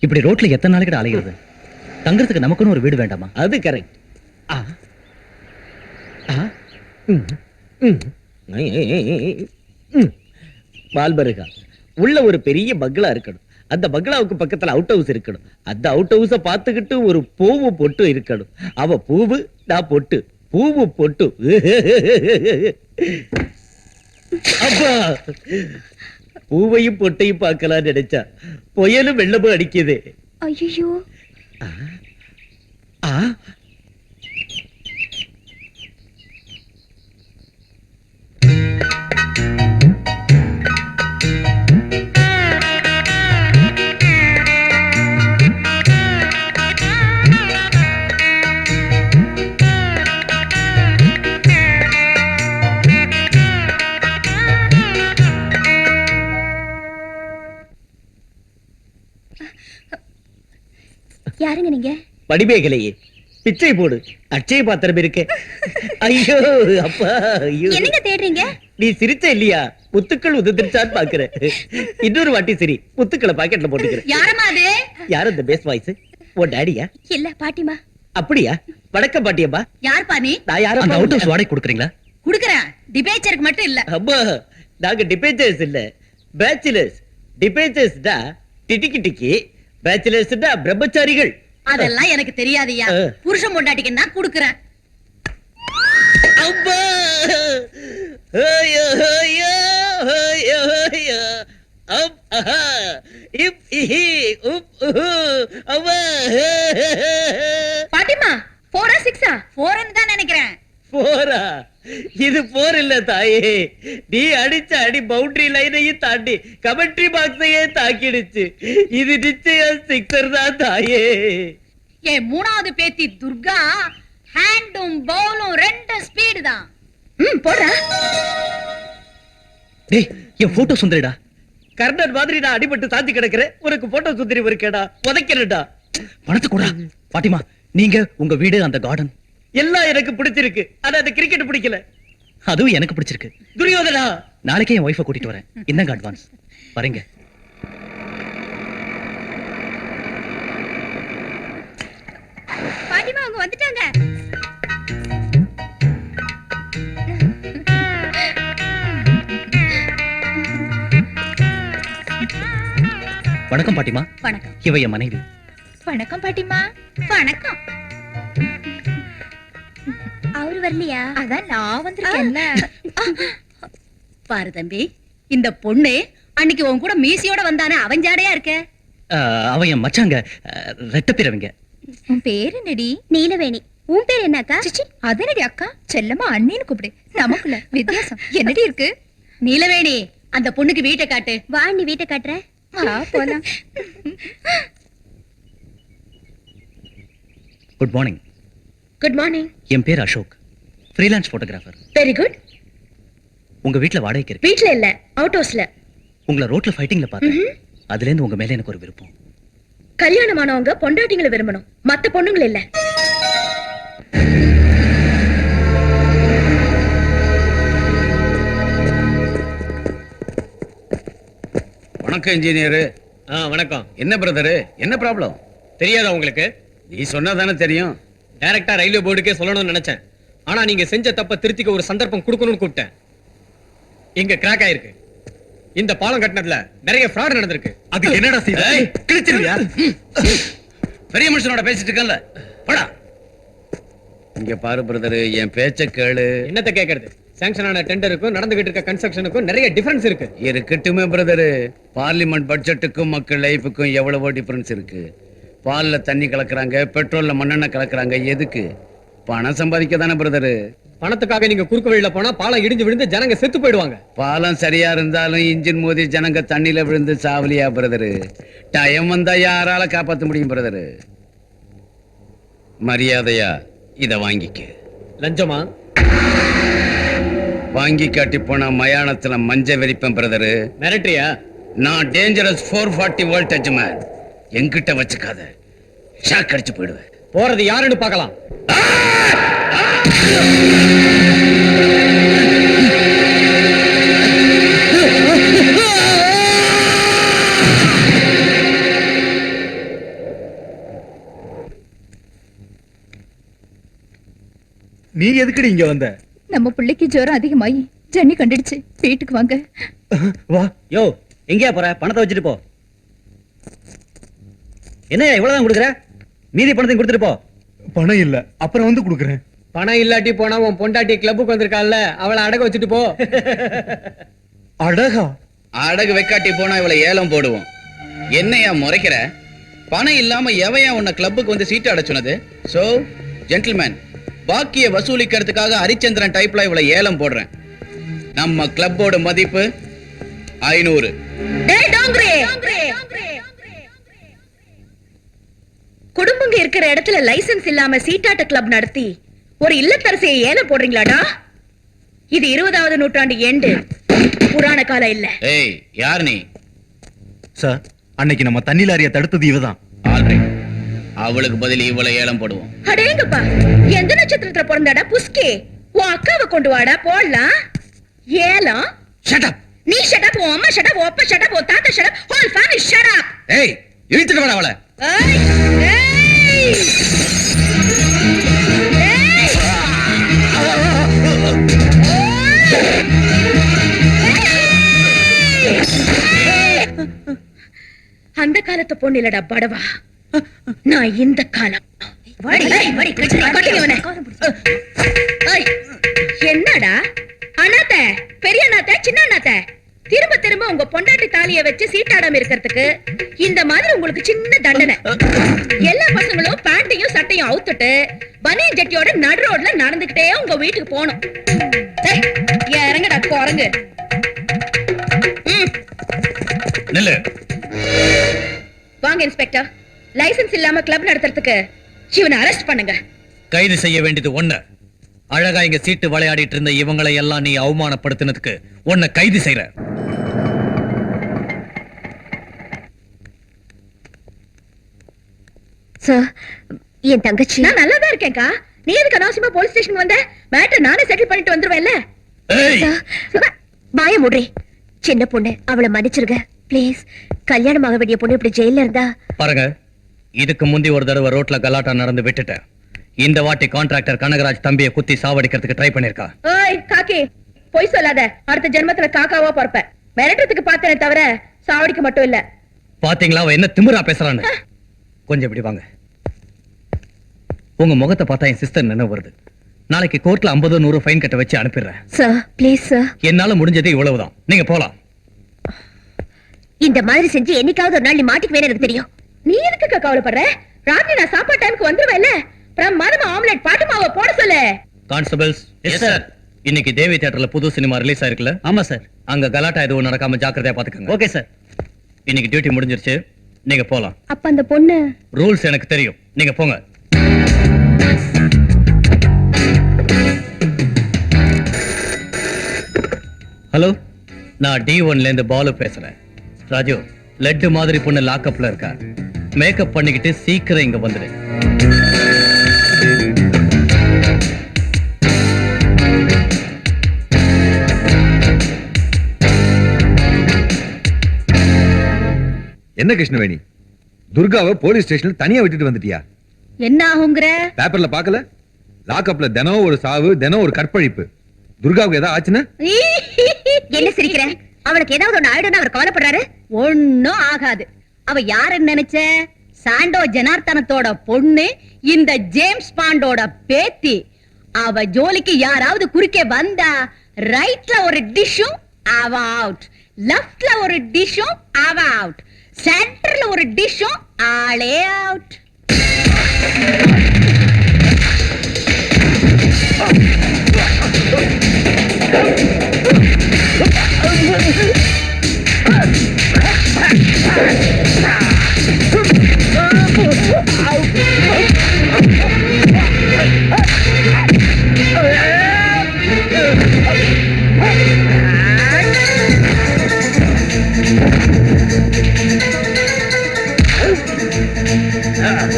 இப்படி ரோட்ல எத்தனை நாளைக்கு அலைகிறது தங்கறதுக்கு நமக்குன்னு ஒரு வீடு வேண்டாமா? அது கரெக்ட். மால்பருகா உள்ள ஒரு பெரிய பங்களா இருக்கணும். அந்த பங்களாவுக்கு பக்கத்துல அவுட் ஹவுஸ் இருக்கணும். அந்த அவுட் ஹவுஸ பார்த்துக்கிட்டு ஒரு பூவு பொட்டு இருக்கணும். அவ பூவு நான் பொட்டு. பூவு பொட்டு. அப்பா. பூவையும் பொட்டையும் பார்க்கலாம் நினைச்சா புயலும் வெள்ளமும் அடிக்குது. ஐயோ படிமேகலையே பிச்சை போடு. அச்சய பாத்திரம் இருக்கு. ஐயோ அப்பா ஐயோ. என்னங்க தேடுறீங்க? நீ சிரிச்ச இல்லையா? முத்துக்கள் உதிர்ச்சான்னு பாக்குறேன். இன்னொரு வாட்டி சரி. முத்துக்களை பாக்கெட்ல போட்டுக்கிறேன். யாரம்மா அது? யார் அந்த பேஸ் வாய்ஸ் ஓ டாடியா இல்ல பாட்டிமா அப்படியா? வணக்கம் பாட்டியம்மா யார் பாணி நான் அந்த யாரும் அவுட் ஹவுஸ் வாடகை கொடுக்குறீங்களா? குடுக்கறேன். டிபேச்சருக்கு மட்டும் இல்ல. அம்மா நாங்க டிபேச்சர்ஸ் இல்ல. பேச்சுலர்ஸ் டிபேச்சர்ஸ் டா டிடிக்கி டிக்கி. பேச்சுலர்ஸ் டா பிரம்மச்சாரிகள். அதெல்லாம் எனக்கு தெரியாதுயா ஆ. புருஷன் பொண்டாட்டிக்கு நான் குடுக்கறேன். ஐயோ அப் அஹா. இப் இஹி உப் உஹு பாட்டிமா போரா சிக்ஸா போரன்னு தான் நினைக்கிறேன் போரா இது போர் இல்ல தாயே. நீ அடிச்ச அடி பவுண்டரி லைனையும் தாண்டி கமெண்ட்ரி பாக்ஸையே தாக்கிடுச்சு. இது நிச்சயம் சிக்ஸர் தான் தாயே. என் மூணாவது பேத்தி துர்கா ஹேண்டும் பவுலும் ரெண்டு ஸ்பீடு தான். ம் போடுறா. டேய் என் போட்டோ சுந்தரிடா. கர்ணன் மாதிரி நான் அடிபட்டு சாந்தி கிடக்குறேன். உனக்கு போட்டோ சுந்தரி இருக்கேடா. புதைக்கிறேன்டா பணத்தை கூட பாட்டிமா நீங்க உங்க வீடு அந்த கார்டன் எல்லாம் எனக்கு பிடிச்சிருக்கு. ஆனா அந்த கிரிக்கெட் பிடிக்கல. அதுவும் எனக்கு பிடிச்சிருக்கு. துரியோதனா! நாளைக்கே என் ஒய்ஃபை கூட்டிட்டு வரேன். இந்தாங்க அட்வான்ஸ் வரேங்க. பாட்டிமா அவங்க வந்துட்டாங்க. வணக்கம் பாட்டிமா. வணக்கம். இவ என் மனைவி. வணக்கம் பாட்டிமா. வணக்கம். அவரு வரலையா? அதான் நான் வந்திருக்கேன்ல பாரு தம்பி இந்த பொண்ணு அன்னைக்கு உன் கூட மீசியோட வந்தானே அவன் ஜாடையா இருக்க? அஹ், அவ என் மச்சாங்க. ரெட்ட பிறவிங்க உன் பேரு என்னடி? நீலவேணி. உன் பேர் என்னக்கா? சிச்சி அதனடி அக்கா? செல்லமா அண்ணின்னு கூப்பிடு. நமக்குள்ள வித்தியாசம். என்னடி இருக்கு? நீலவேணி அந்த பொண்ணுக்கு வீட்டை காட்டு. வா நீ வீட்டை காட்டுற. போலாம். குட் மார்னிங் குட் மார்னிங் என் பேர் Ashok. Freelance photographer very good உங்க வீட்ல வாடகைக்கு இருக்கு. வீட்ல இல்ல அவுட் ஹவுஸ்ல உங்களை ரோட்ல ஃபைட்டிங்ல பார்த்தேன் அதுல இருந்து உங்க மேல எனக்கு ஒரு விருப்பம். கல்யாணமானவங்க பொண்டாட்டிங்களை விரும்பணும். மத்த பொண்ணுங்களை இல்ல. வணக்கம் இன்ஜினியர் ஆ வணக்கம். என்ன பிரதரு என்ன ப்ராப்ளம் தெரியாதா உங்களுக்கு? நீ சொன்னா தானே தெரியும். டைரக்டா ரயில்வே போர்டுக்கே சொல்லணும்னு நினைச்சேன். ஆனா நீங்க செஞ்ச தப்ப திருத்திக்க ஒரு சந்தர்ப்பம் கொடுக்கணும்னு கூப்பிட்டேன். இங்க கிராக் ஆயிருக்கு. இந்த பாலம் கட்டினதுல நிறைய ஃப்ராட் நடந்திருக்கு. அதுக்கு என்னடா கிழிச்சிருவியா? பெரிய மனுஷனோட பேசிட்டு இருக்கேன்ல. போடா. இங்க பாரு பிரதரு என் பேச்ச கேளு. என்னத்த கேக்குறது? சாங்ஷன் ஆன டெண்டருக்கும் நடந்துகிட்டு இருக்க கன்ஸ்ட்ரக்ஷனுக்கும் நிறைய டிஃபரன்ஸ் இருக்கு. இருக்கட்டுமே பிரதரு பார்லிமெண்ட் பட்ஜெட்டுக்கும் மக்கள் லைஃபுக்கும் எவ்வளவோ டிஃபரன்ஸ் இருக்கு. பால்ல தண்ணி கலக்குறாங்க பெட்ரோல்ல மண்ணெண்ணெய் கலக்குறாங்க எதுக்கு? பணம் சம்பாதிக்க தானே பிரதரு? பணத்துக்காக நீங்க குறுக்கு வழியில போனா பாலம் இடிஞ்சு விழுந்து ஜனங்க செத்து போயிடுவாங்க. பாலம் சரியா இருந்தாலும் இன்ஜின் மோதி ஜனங்க தண்ணியில விழுந்து சாவலியா பிரதரு? டைம் வந்தா யாரால காப்பாத்த முடியும் பிரதரு? மரியாதையா இத வாங்கிக்க. லஞ்சமா? வாங்கி காட்டி போனா மயானத்துல மஞ்ச வெறிப்பேன் பிரதரு. மிரட்டுறியா? நான் dangerous four forty voltage man என்கிட்ட வச்சுக்காத. ஷாக் அடிச்சு போயிடுவேன். போறது யாருன்னு பார்க்கலாம். நீ எதுக்குடி இங்க வந்த? நம்ம பிள்ளைக்கு ஜோரம் அதிகமாயி ஜன்னி கண்டுடுச்சு. வீட்டுக்கு வாங்க. வா. யோ எங்கயா போற? பணத்தை வச்சுட்டு போ. என்ன இவ்வளவுதான் கொடுக்குற? மீதி பணத்தையும் கொடுத்துட்டு போ. பணம் இல்ல. அப்புறம் வந்து குடுக்குறேன். பணம் இல்லாட்டி போனா உன் பொண்டாட்டி கிளப்புக்கு வந்திருக்காள்ல அவளை அடக வச்சுட்டு போ. அழகா அடகு வெக்காட்டி போனா இவளை ஏலம் போடுவோம். என்னையா முறைக்கிற? பணம் இல்லாம எவையா உன்னை கிளப்புக்கு வந்து சீட்டு அட சொன்னது சோ ஜென்டில்மேன் பாக்கிய வசூலிக்கிறதுக்காக ஹரிச்சந்திரன் டைப்ல இவளை ஏலம் போடுறேன். நம்ம கிளப்போட மதிப்பு ஐநூறு. இருக்கிற இடத்துல லைசென்ஸ் இல்லாம சீட்டாட்ட கிளப் நடத்தி ஒரு இல்லத்தரசியை ஏலம் போடுறீங்களாடா? இது இருபதாவது நூற்றாண்டு எண்டு புராண காலம் இல்ல. ஏய் யார் நீ? சார் அன்னைக்கு நம்ம தண்ணி லாரிய தடுத்தது இவதான். ஆல்ரைட் அவளுக்கு பதில் இவளை ஏலம் போடுவோம். அடேங்கப்பா எந்த நட்சத்திரத்துல பிறந்தாடா புஸ்கே உன் அக்காவை கொண்டு வாடா போடலாம். ஏலம்? ஷட் நீ ஷட்டப் உன் அம்மா ஷட்டப் உன் அப்பா ஷட்டப் உன் தாத்தா ஷட்டப் ஹோல் ஃபேமிலி ஷட்டப் ஏய் இழுத்துட்டு வாடா அவளை. ஏய் ஏய். அந்த காலத்து பொண்ணு இல்லடா படவா? நான் இந்த காலம். என்னடா? அண்ணாத்த பெரிய அண்ணாத்த சின்ன அண்ணாத்த? திரும்ப திரும்ப உங்க பொண்டாட்டி தாலிய வச்சு சீட்டாடாம இருக்கிறதுக்கு இந்த மாதிரி உங்களுக்கு சின்ன தண்டனை. எல்லா பசங்களும் பேண்ட்டையும் சட்டையும் அவுத்துட்டு பனியன் ஜட்டியோட நடு ரோட்ல நடந்துகிட்டே உங்க வீட்டுக்கு போகணும். ஏய், இறங்குடா குரங்கு. வாங்க இன்ஸ்பெக்டர். லைசென்ஸ் இல்லாம கிளப் நடத்துறதுக்கு இவனை அரெஸ்ட் பண்ணுங்க. கைது செய்ய வேண்டியது ஒண்ணு. அழகா இங்க சீட்டு விளையாடிட்டு இருந்த இவங்களை எல்லாம் நீ அவமானப்படுத்தினதுக்கு உன்னை கைது செய்யற சார் என் தங்கச்சி. நான் நல்லா தான் இருக்கேன்க்கா. நீ எதுக்கு அனாவசியமா போலீஸ் ஸ்டேஷன் வந்த? மேட்டர் நானே செட்டில் பண்ணிட்டு வந்துருவேன்ல. ஏய்! வாய மூடுறே. சின்ன பொண்ணு அவளை மன்னிச்சிருங்க. ப்ளீஸ் கல்யாணம் ஆக வேண்டிய பொண்ணு இப்படி ஜெயில இருந்தா. பாருங்க இதுக்கு முந்தி ஒரு தடவை ரோட்ல கலாட்டா நடந்து விட்டுட்டேன். இந்த வாட்டி கான்ட்ராக்டர் கனகராஜ் தம்பியை குத்தி சாவடிக்கிறதுக்கு ட்ரை பண்ணிருக்கா ஓய் காக்கி பொய் சொல்லாத. அடுத்த ஜென்மத்துல காக்காவா பொறப்ப. மிரட்டுறதுக்கு பார்த்தனே தவிர சாவடிக்க மட்டும் இல்ல. பாத்தீங்களா அவ என்ன திமிரா பேசுறான்னு? கொஞ்சம் இப்படி வாங்க. உங்க முகத்தை பார்த்தா என் சிஸ்டர் நினைவு வருது. நாளைக்கு கோர்ட்ல 50 நூறு ஃபைன் கட்ட வச்சு அனுப்பிடுறேன். சார் ப்ளீஸ் சார் என்னால முடிஞ்சது இவ்வளவுதான். நீங்க போலாம். இந்த மாதிரி செஞ்சு என்னைக்காவது ஒரு நாள் நீ மாட்டிக்கு எனக்கு தெரியும். நீ எதுக்கு கவலைப்படுற? ராத்திரி நான் சாப்பாடு டைமுக்கு வந்துருவேன்ல. பிரமாதமா ஆம்லெட் பாட்டு மாவை போட சொல்லு. Constables Yes, sir. இன்னைக்கு தேவி தியேட்டர்ல புது சினிமா ரிலீஸ் ஆயிருக்குல்ல? ஆமா சார் அங்க கலாட்டா எதுவும் நடக்காம ஜாக்கிரதையா பாத்துக்கங்க ஓகே சார் இன்னைக்கு டியூட்டி முடிஞ்சிருச்சு. நீங்க போலாம். அப்ப அந்த பொண்ணு? ரூல்ஸ் எனக்கு தெரியும். நீங்க போங்க. ஹலோ நான் டி ஒன்ல இருந்து பாலு பேசுறேன். ராஜு லட்டு மாதிரி பொண்ணு லாக்அப்ல இருக்கா? மேக்கப் பண்ணிக்கிட்டு சீக்கிரம் இங்க வந்துடு. என்ன கிருஷ்ணவேணி? துர்காவை போலீஸ் ஸ்டேஷன்ல தனியா விட்டுட்டு வந்துட்டியா? என்ன ஆகுங்கிற? பேப்பர்ல பார்க்கல? லாக்அப்ல தினம் ஒரு சாவு தினம் ஒரு கற்பழிப்பு. துர்காவுக்கு ஏதாவது ஆச்சுன்னா? என்ன சிரிக்கிற? அவளுக்கு ஏதாவது ஒண்ணு ஆயிடும்னு அவர் கவலைப்படுறாரு? ஒண்ணும் ஆகாது. அவ யாருன்னு நினைச்ச? சாண்டோ ஜனார்த்தனத்தோட பொண்ணு இந்த ஜேம்ஸ் பாண்டோட பேத்தி. அவ ஜோலிக்கு யாராவது குறுக்கே வந்தா ரைட்ல ஒரு டிஷ்ஷும் அவ அவுட் லெஃப்ட்ல ஒரு டிஷ்ஷும் அவ அவுட் சென்டர்ல ஒரு டிஷ்ஷும் ஆளே out Ah.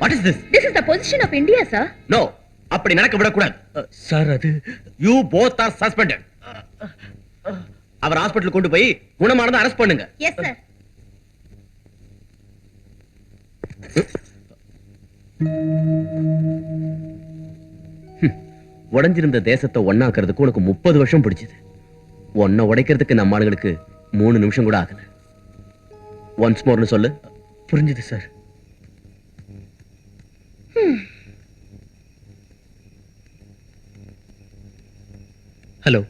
What is this this is the position of India sir no அப்படி நடக்க விட சார் அது யூ போத் ஆர் சஸ்பெண்டட் அவர் ஹாஸ்பிடல் கொண்டு போய் குணமானதை அரெஸ்ட் பண்ணுங்க. உடைஞ்சிருந்த தேசத்தை ஒண்ணாக்குறதுக்கு உனக்கு முப்பது வருஷம் பிடிச்சது. ஒன்ன உடைக்கிறதுக்கு நம்ம ஆளுங்களுக்கு மூணு நிமிஷம் கூட ஆகல. ஒன்ஸ் மோர்னு சொல்லு. புரிஞ்சுது சார் ஹலோ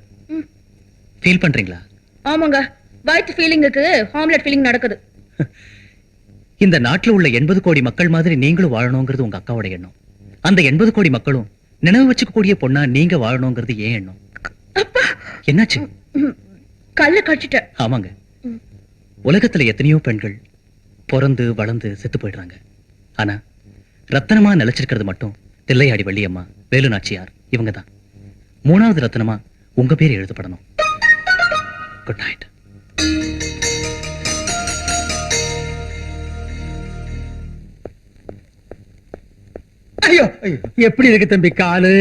ஃபீல் பண்றீங்களா? ஆமாங்க. வயிற்று ஃபீலிங்குக்கு ஹாம்லெட் ஃபீலிங் நடக்குது. இந்த நாட்டுல உள்ள எண்பது கோடி மக்கள் மாதிரி நீங்களும் வாழணுங்கிறது உங்க அக்காவோட எண்ணம். அந்த எண்பது கோடி மக்களும் நினைவு வச்சுக்கக்கூடிய பொண்ணா நீங்க வாழணுங்கிறது ஏன் எண்ணம்? என்னாச்சு? கல்ல கடிச்சிட்டேன் ஆமாங்க. உலகத்துல எத்தனையோ பெண்கள் பிறந்து வளர்ந்து செத்து போயிடுறாங்க. ஆனா ரத்தனமா நிலைச்சிருக்கிறது மட்டும் தில்லையாடி வள்ளியம்மா வேலு நாச்சியார் இவங்க தான் மூணாவது ரத்தனமா உங்க பேர் எழுதப்படணும். குட் நைட் ஐயோ எப்படி இருக்கு தம்பி காலு?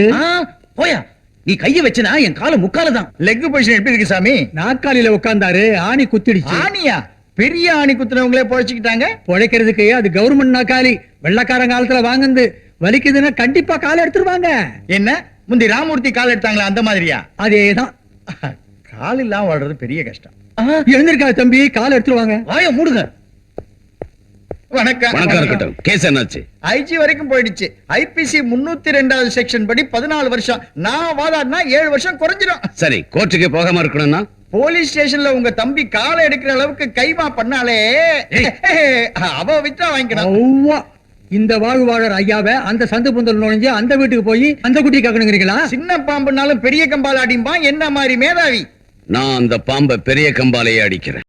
போயா. நீ கைய வச்சனா என் கால முக்கால தான் லெக் பொசிஷன் எப்படி இருக்கு சாமி? நாற்காலியில உட்கார்ந்தாரு ஆணி குத்திடுச்சு. ஆணியா? பெரிய ஆணி குத்துனவங்களே பொழைச்சுக்கிட்டாங்க? பொழைக்கிறதுக்கு அது கவர்மெண்ட் நாற்காலி. வெள்ளக்காரன் காலத்துல வாங்குந்து வலிக்குதுன்னா கண்டிப்பா காலை எடுத்துருவாங்க. என்ன? முந்தி ராமூர்த்தி கால் எடுத்தாங்களா அந்த மாதிரியா? அதேதான். கால் இல்லாம வாழ்றது பெரிய கஷ்டம். எழுந்திருக்கா தம்பி காலை எடுத்துருவாங்க. வாய மூடுங்க. வணக்கம். வணக்கம் இருக்கட்டும். கேஸ் என்னாச்சு? ஐஜி வரைக்கும் போயிடுச்சு. ஐபிசி முன்னூத்தி ரெண்டாவது செக்ஷன் படி பதினாலு வருஷம். நான் வாதாடினா ஏழு வருஷம் குறைஞ்சிடும் சரி கோர்ட்டுக்கு போகாம இருக்கணும்னா? போலீஸ் ஸ்டேஷன்ல உங்க தம்பி காலை எடுக்கிற அளவுக்கு கைமா பண்ணாலே அவ விட்டா வாங்கிக்கணும். இந்த வாழ்வாளர் ஐயாவை அந்த சந்து புந்தல் நுழைஞ்சு அந்த வீட்டுக்கு போய் அந்த குட்டி கேட்கணுங்கிறீங்களா? சின்ன பாம்புனாலும் பெரிய கம்பால் அடிம்பான் என்ன மாதிரி மேதாவி? நான் அந்த பாம்பை பெரிய கம்பாலேயே அடிக்கிறேன்.